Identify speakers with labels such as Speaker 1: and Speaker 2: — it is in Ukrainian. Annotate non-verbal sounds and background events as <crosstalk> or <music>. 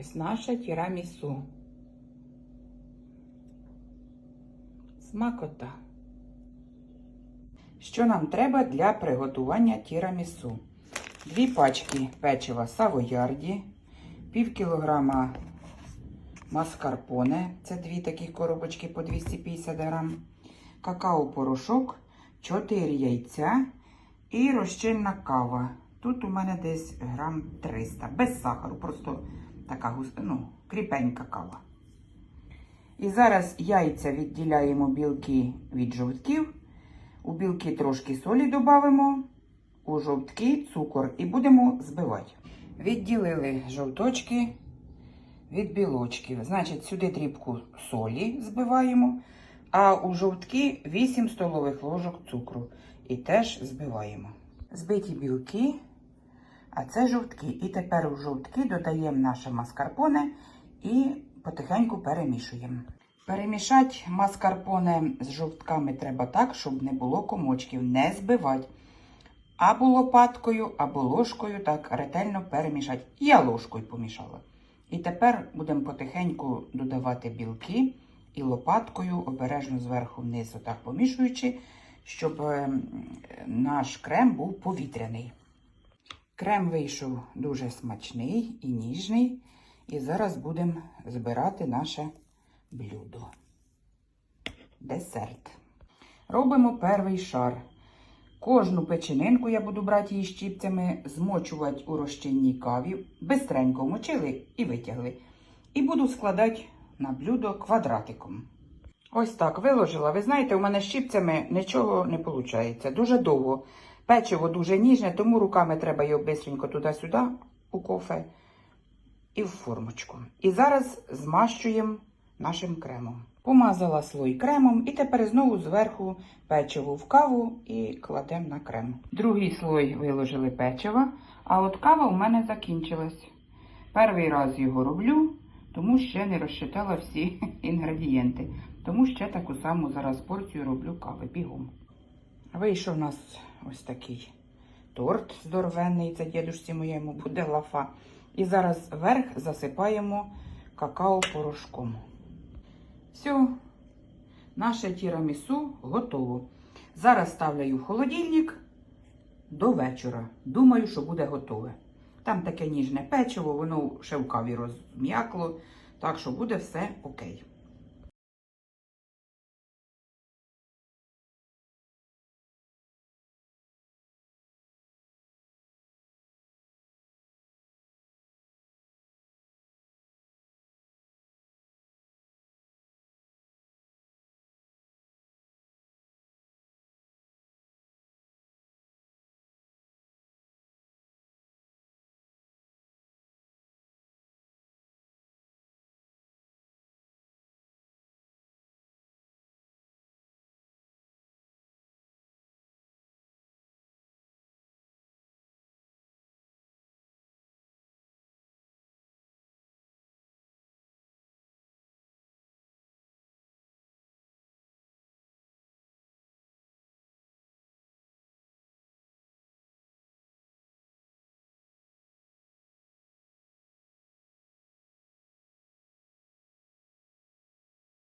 Speaker 1: Ось наше тірамісу. Смакота. Що нам треба для приготування тірамісу? Дві пачки печива савоярді, пів кілограма маскарпоне, це дві такі коробочки по 250 грам, какао-порошок, 4 яйця і розчинна кава. Тут у мене десь грам 300, без сахару, просто така ну, кріпенька кава. І зараз яйця відділяємо білки від жовтків. У білки трошки солі додамо, у жовтки цукор і будемо збивати. Відділили жовточки від білочків. Значить, сюди дрібку солі збиваємо, а у жовтки 8 столових ложок цукру. І теж збиваємо. Збиті білки, а це жовтки. І тепер у жовтки додаємо наше маскарпоне і потихеньку перемішуємо. Перемішати маскарпоне з жовтками треба так, щоб не було комочків, не збивати. Або лопаткою, або ложкою так ретельно перемішати. Я ложкою помішала. І тепер будемо потихеньку додавати білки і лопаткою обережно зверху вниз, отак помішуючи, щоб е, наш крем був повітряний. Крем вийшов дуже смачний і ніжний. І зараз будемо збирати наше блюдо. Десерт. Робимо перший шар. Кожну печенинку я буду брати її щіпцями, змочувати у розчинній каві, бистренько вмочили і витягли. І буду складати на блюдо квадратиком. Ось так виложила. Ви знаєте, у мене щіпцями нічого не виходить. Дуже довго. Печиво дуже ніжне, тому руками треба його бистренько туди-сюди у кофе і в формочку. І зараз змащуємо нашим кремом. Помазала слой кремом і тепер знову зверху печиво в каву і кладемо на крем. Другий слой виложили печиво, а от кава у мене закінчилась. Перший раз його роблю, тому ще не розчитала всі <laughs> інгредієнти. Тому ще таку саму зараз порцію роблю кави бігом. Вийшов у нас ось такий торт здоровенний, це дідусі моєму буде лафа. І зараз верх засипаємо какао-порошком. Все, наше тірамісу готово. Зараз ставлю в холодильник до вечора. Думаю, що буде готове. Там таке ніжне печиво, воно в каві розм'якло, так що буде все окей.